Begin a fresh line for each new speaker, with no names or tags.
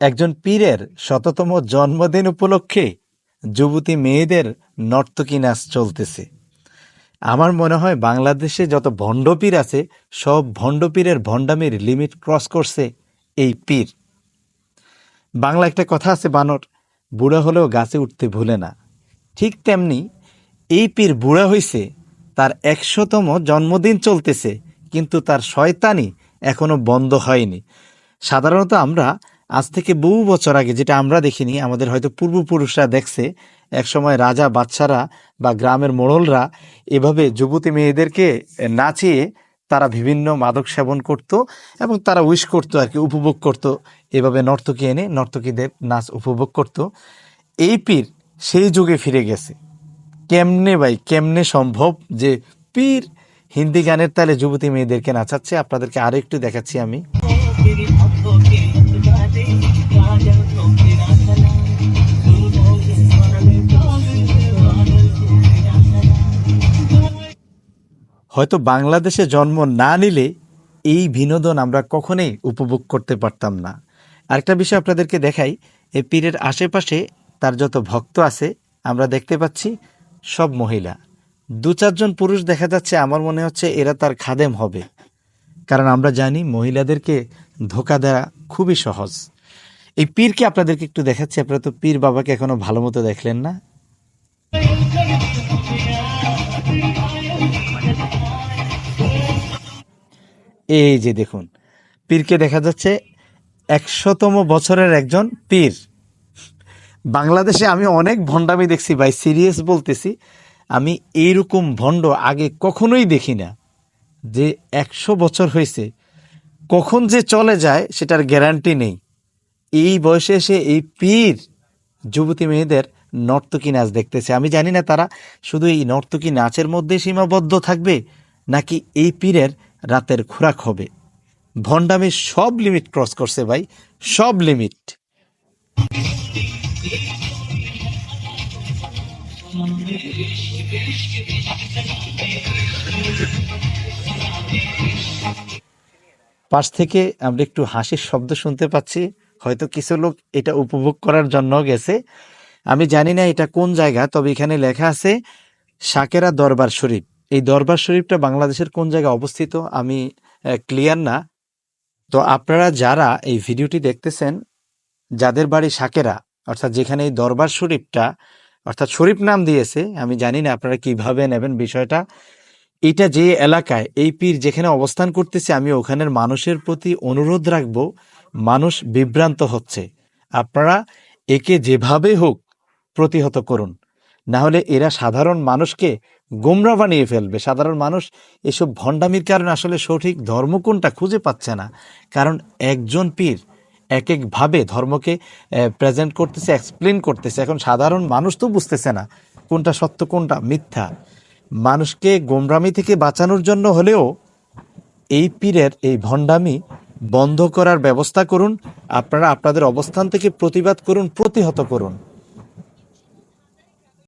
একজন পীরের শততম জন্মদিন উপলক্ষে যুবতী মেয়েদের নর্তকী নাচ চলতেছে। আমার মনে হয় বাংলাদেশে যত ভণ্ডপীর আছে, সব ভণ্ডপীরের ভণ্ডামির লিমিট ক্রস করছে এই পীর। বাংলা একটা কথা আছে, বানর, বুড়া হলেও গাছে উঠতে ভুলে না। ঠিক তেমনি এই পীর বুড়া হইছে তার একশোতম জন্মদিন চলতেছে, কিন্তু তার শয়তানি এখনও বন্ধ হয়নি। সাধারণত আমরা আজ থেকে বহু বছর আগে যেটা আমরা দেখিনি, আমাদের হয়তো পূর্বপুরুষরা দেখছে, একসময় রাজা বাচ্চারা বা গ্রামের মোড়লরা এভাবে যুবতী মেয়েদেরকে নাচিয়ে তারা বিভিন্ন মাদক সেবন করত এবং তারা উইশ করতো আর কি, উপভোগ করত। এভাবে নর্তকী এনে নর্তকীদের নাচ উপভোগ করত। এই পীর সেই যুগে ফিরে গেছে। কেমনে ভাই, কেমনে সম্ভব যে পীর হিন্দি গানের তালে যুবতী মেয়েদেরকে নাচাচ্ছে? আপনাদেরকে আরও একটু দেখাচ্ছি আমি। হয়তো বাংলাদেশে জন্ম না নিলে এই বিনোদন আমরা কখনোই উপভোগ করতে পারতাম না। আরেকটা বিষয় আপনাদেরকে দেখাই এই পীরের আশেপাশে তার যত ভক্ত আছে, আমরা দেখতে পাচ্ছি সব মহিলা। দু চারজন পুরুষ দেখা যাচ্ছে, আমার মনে হচ্ছে এরা তার খাদেম হবে। কারণ আমরা জানি মহিলাদেরকে ধোকা দেওয়া খুবই সহজ। এই পীরকে আপনাদেরকে একটু দেখাচ্ছি, আপনারা তো পীর বাবাকে এখনও ভালো মতো দেখলেন না। এই যে দেখুন, পীরকে দেখা যাচ্ছে একশোতম বছরের একজন পীর। বাংলাদেশে আমি অনেক ভণ্ডামি দেখছি ভাই সিরিয়াস বলতেছি। আমি এইরকম ভণ্ড আগে কখনোই দেখি না যে একশো বছর হয়েছে। কখন যে চলে যায় সেটার গ্যারান্টি নেই। এই বয়সে এসে এই পীর যুবতী মেয়েদের নর্তকী নাচ দেখতেছে। আমি জানি না তারা শুধু এই নর্তকী নাচের মধ্যে সীমাবদ্ধ থাকবে নাকি এই পীরের রাতের খোরাক হবে। ভণ্ডামি সব লিমিট ক্রস করছে ভাই, সব লিমিট পাশ থেকে আমরা একটু হাসির শব্দ শুনতে পাচ্ছি। হয়তো কিছু লোক এটা উপভোগ করার জন্য গেছে। আমি জানি না এটা কোন জায়গা, তবে এখানে লেখা আছে, সাকেরা দরবার শরীফ। এই দরবার শরীফটা বাংলাদেশের কোন জায়গায় অবস্থিত আমি ক্লিয়ার না। তো আপনারা যারা এই ভিডিওটি দেখতেছেন, যাদের বাড়ি সাকেরা অর্থাৎ যেখানে এই দরবার শরীফটা, অর্থাৎ শরীফ নাম দিয়েছে, আমি জানি না আপনারা কীভাবে নেবেন বিষয়টা, এটা যে এলাকায়, এই পীর যেখানে অবস্থান করতেছে, আমি ওখানের মানুষের প্রতি অনুরোধ রাখব, মানুষ বিভ্রান্ত হচ্ছে। আপনারা একে যেভাবে হোক প্রতিহত করুন। না হলে এরা সাধারণ মানুষকে গোমরা বানিয়ে ফেলবে। সাধারণ মানুষ এসব ভণ্ডামির কারণে আসলে সঠিক ধর্ম কোনটা খুঁজে পাচ্ছে না। কারণ একজন পীর এক একভাবে ধর্মকে প্রেজেন্ট করতেছে এক্সপ্লেন করতেছে। এখন সাধারণ মানুষ তো বুঝতেছে না কোনটা সত্য, কোনটা মিথ্যা। মানুষকে গোমরামি থেকে বাঁচানোর জন্য হলেও এই পীরের এই ভণ্ডামি বন্ধ করার ব্যবস্থা করুন। আপনারা আপনাদের অবস্থান থেকে প্রতিবাদ করুন, প্রতিহত করুন।